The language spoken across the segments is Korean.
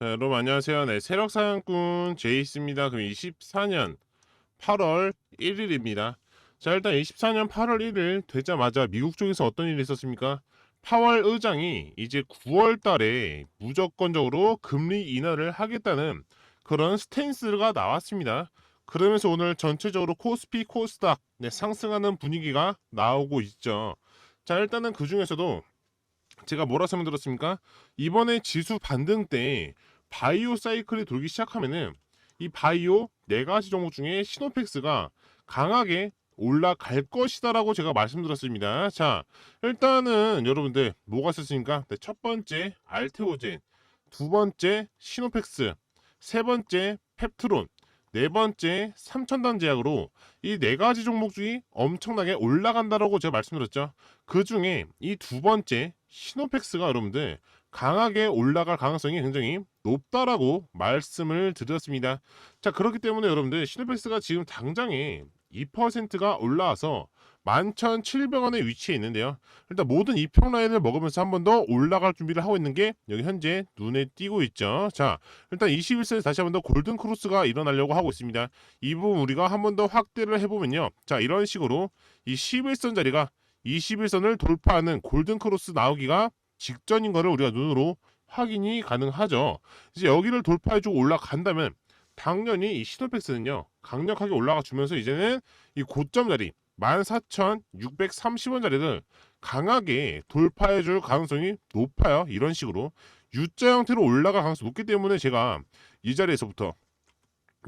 자, 여러분 안녕하세요. 네, 세력 사냥꾼 제이스입니다. 그럼 24년 8월 1일입니다. 자, 일단 24년 8월 1일 되자마자 미국 쪽에서 어떤 일이 있었습니까? 파월 의장이 이제 9월 달에 무조건적으로 금리 인하를 하겠다는 그런 스탠스가 나왔습니다. 그러면서 오늘 전체적으로 코스피 코스닥 네, 상승하는 분위기가 나오고 있죠. 자, 일단은 그 중에서도 제가 뭐라 설명드렸습니까? 이번에 지수 반등 때 바이오 사이클이 돌기 시작하면은 이 바이오 네 가지 종목 중에 시노펙스가 강하게 올라갈 것이다라고 제가 말씀드렸습니다. 자, 일단은 여러분들 뭐가 있었습니까? 네, 첫 번째 알테오젠, 두 번째 시노펙스, 세 번째 펩트론, 네 번째 삼천단 제약으로 이 네 가지 종목 중에 엄청나게 올라간다라고 제가 말씀드렸죠. 그 중에 이 두 번째 시노펙스가 여러분들 강하게 올라갈 가능성이 굉장히 높다라고 말씀을 드렸습니다. 자, 그렇기 때문에 여러분들 시노펙스가 지금 당장에 2%가 올라와서 11,700원에 위치해 있는데요. 일단 모든 이평 라인을 먹으면서 한 번 더 올라갈 준비를 하고 있는 게 여기 현재 눈에 띄고 있죠. 자, 일단 21선에서 다시 한 번 더 골든 크로스가 일어나려고 하고 있습니다. 이 부분 우리가 한 번 더 확대를 해보면요. 자, 이런 식으로 이 11선 자리가 21선을 돌파하는 골든 크로스 나오기가 직전인 거를 우리가 눈으로 확인이 가능하죠. 이제 여기를 돌파해주고 올라간다면 당연히 이 시노펙스는요 강력하게 올라가 주면서 이제는 이 고점 자리 14,630원 자리를 강하게 돌파해 줄 가능성이 높아요. 이런 식으로 U자 형태로 올라갈 가능성이 높기 때문에 제가 이 자리에서부터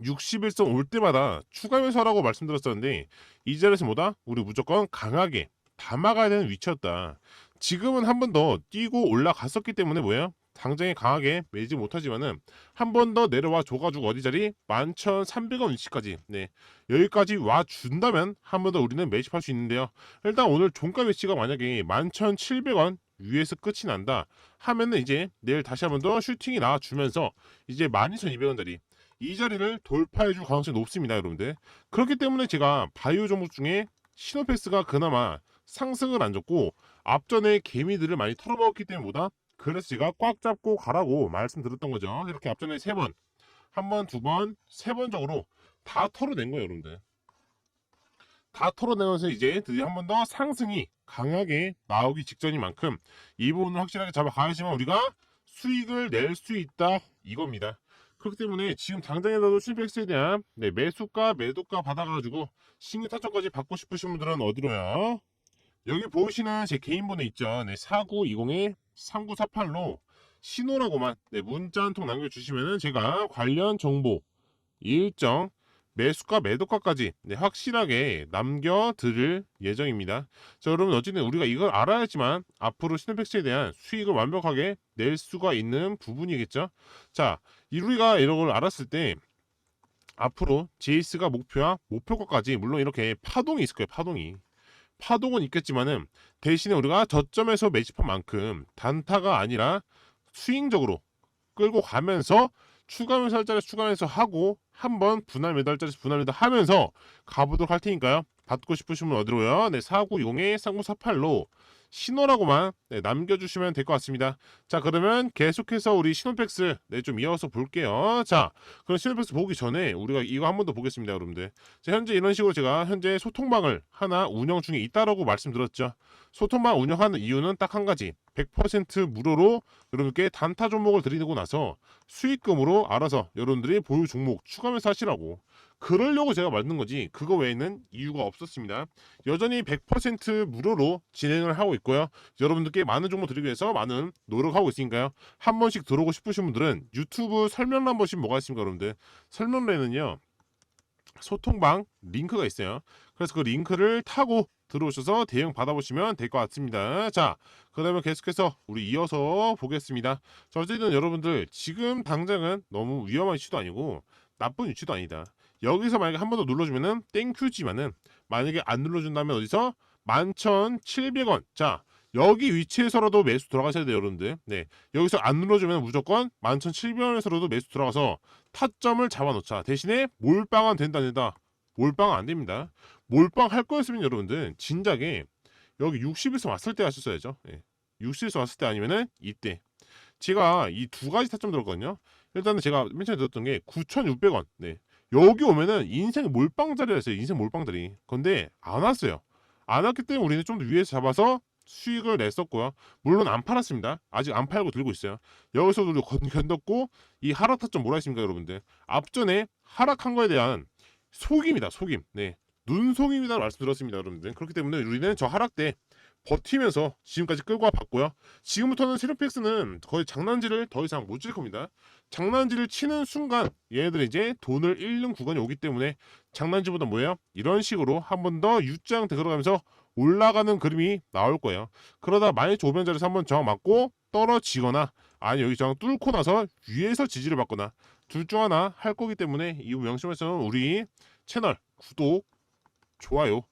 61선 올 때마다 추가 매수하라고 말씀드렸었는데 이 자리에서 뭐다? 우리 무조건 강하게 담아가야 되는 위치였다. 지금은 한 번 더 뛰고 올라갔었기 때문에 뭐예요? 당장에 강하게 매지 못하지만은 한 번 더 내려와 줘가지고 어디 자리 11,300원 위치까지 네 여기까지 와 준다면 한 번 더 우리는 매집할 수 있는데요. 일단 오늘 종가 위치가 만약에 11,700원 위에서 끝이 난다 하면은 이제 내일 다시 한 번 더 슈팅이 나와주면서 이제 12,200원 자리 이 자리를 돌파해 줄 가능성이 높습니다, 여러분들. 그렇기 때문에 제가 바이오 종목 중에 시노펙스가 그나마 상승을 안 줬고 앞전에 개미들을 많이 털어먹었기 때문보다 그래서 제가 꽉 잡고 가라고 말씀드렸던 거죠. 이렇게 앞전에 세 번, 한 번, 두 번, 세 번적으로 다 털어낸 거예요, 여러분들. 다 털어내면서 이제 드디어 한 번 더 상승이 강하게 나오기 직전인 만큼 이 부분을 확실하게 잡아가야지만 우리가 수익을 낼 수 있다 이겁니다. 그렇기 때문에 지금 당장에라도 실백스에 대한 네, 매수가, 매도가 받아가지고 신규 타점까지 받고 싶으신 분들은 어디로요? 여기 보시는 제 개인 번호 있죠. 네, 4920에 3948로 신호라고만 네, 문자 한 통 남겨주시면은 제가 관련 정보 일정 매수가 매도가까지 네, 확실하게 남겨드릴 예정입니다. 자, 여러분 어쨌든 우리가 이걸 알아야지만 앞으로 시노펙스에 대한 수익을 완벽하게 낼 수가 있는 부분이겠죠. 자, 이 우리가 이런 걸 알았을 때 앞으로 제이스가 목표와 목표가까지 물론 이렇게 파동이 있을 거예요. 파동이. 파동은 있겠지만은 대신에 우리가 저점에서 매집한 만큼 단타가 아니라 스윙적으로 끌고 가면서 추가 매수할자리 추가 매수 하고 한번 분할 매달짜리 분할 매달 하면서 가보도록 할 테니까요. 받고 싶으시면 어디로요? 네, 4920에 3948로 신호라고만 네, 남겨주시면 될 것 같습니다. 자, 그러면 계속해서 우리 신호팩스 네, 좀 이어서 볼게요. 자, 그럼 신호팩스 보기 전에 우리가 이거 한 번 더 보겠습니다, 여러분들. 자, 현재 이런 식으로 제가 현재 소통방을 하나 운영 중에 있다라고 말씀드렸죠. 소통방 운영하는 이유는 딱 한 가지. 100% 무료로 여러분께 단타 종목을 드리고 나서 수익금으로 알아서 여러분들이 보유 종목 추가면서 하시라고 그러려고 제가 만든 거지 그거 외에는 이유가 없었습니다. 여전히 100% 무료로 진행을 하고 있고요. 여러분들께 많은 정보 드리기 위해서 많은 노력하고 있으니까요. 한 번씩 들어오고 싶으신 분들은 유튜브 설명란 보시면 뭐가 있습니까, 여러분들? 설명란에는요. 소통방 링크가 있어요. 그래서 그 링크를 타고 들어오셔서 대응 받아보시면 될 것 같습니다. 자, 그러면 계속해서 우리 이어서 보겠습니다. 자, 어쨌든 여러분들 지금 당장은 너무 위험한 위치도 아니고 나쁜 위치도 아니다. 여기서 만약에 한 번 더 눌러주면은 땡큐지만은 만약에 안 눌러준다면 어디서 11,700원. 자, 여기 위치에서라도 매수 들어가셔야 돼요, 여러분들. 네. 여기서 안 눌러주면 무조건 11,700원에서라도 매수 들어가서 타점을 잡아놓자. 대신에 몰빵은 된다, 안 된다. 몰빵은 안 됩니다. 몰빵 할 거였으면 여러분들, 진작에 여기 60에서 왔을 때 하셨어야죠. 네. 60에서 왔을 때 아니면은 이때. 제가 이 두 가지 타점 들었거든요. 일단은 제가 맨 처음에 들었던 게 9,600원. 네. 여기 오면은 인생 몰빵자리였어요. 인생 몰빵자리. 근데 안 왔어요. 안 왔기 때문에 우리는 좀 더 위에서 잡아서 수익을 냈었고요. 물론 안 팔았습니다. 아직 안 팔고 들고 있어요. 여기서도 우리 건- 견뎠고 이 하락 타점 뭐라 했습니까, 여러분들? 앞전에 하락한 거에 대한 속임이다, 속임. 네. 눈속임이다 말씀드렸습니다, 여러분들. 그렇기 때문에 우리는 저 하락 때 버티면서 지금까지 끌고 와봤고요. 지금부터는 세력팩스는 거의 장난질을 더 이상 못 칠 겁니다. 장난질을 치는 순간 얘네들이 이제 돈을 잃는 구간이 오기 때문에 장난질보다 뭐예요? 이런 식으로 한 번 더 U장 들어가면서 올라가는 그림이 나올 거예요. 그러다 만약 조변자리에서 한번 저항 맞고 떨어지거나 아니 여기 저항 뚫고 나서 위에서 지지를 받거나 둘 중 하나 할 거기 때문에 이 명심해서는 우리 채널 구독, 좋아요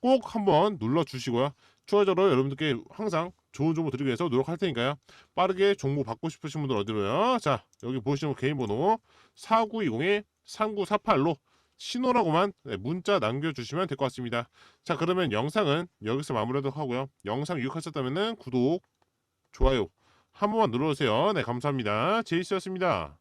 꼭 한번 눌러주시고요. 추가적으로 여러분들께 항상 좋은 정보 드리기 위해서 노력할 테니까요. 빠르게 정보 받고 싶으신 분들 어디로요? 자 여기 보시면 개인 번호 4920에 3948로 신호라고만 네, 문자 남겨주시면 될 것 같습니다. 자 그러면 영상은 여기서 마무리하도록 하고요. 영상 유익하셨다면 구독, 좋아요 한 번만 눌러주세요. 네 감사합니다. 제이스였습니다.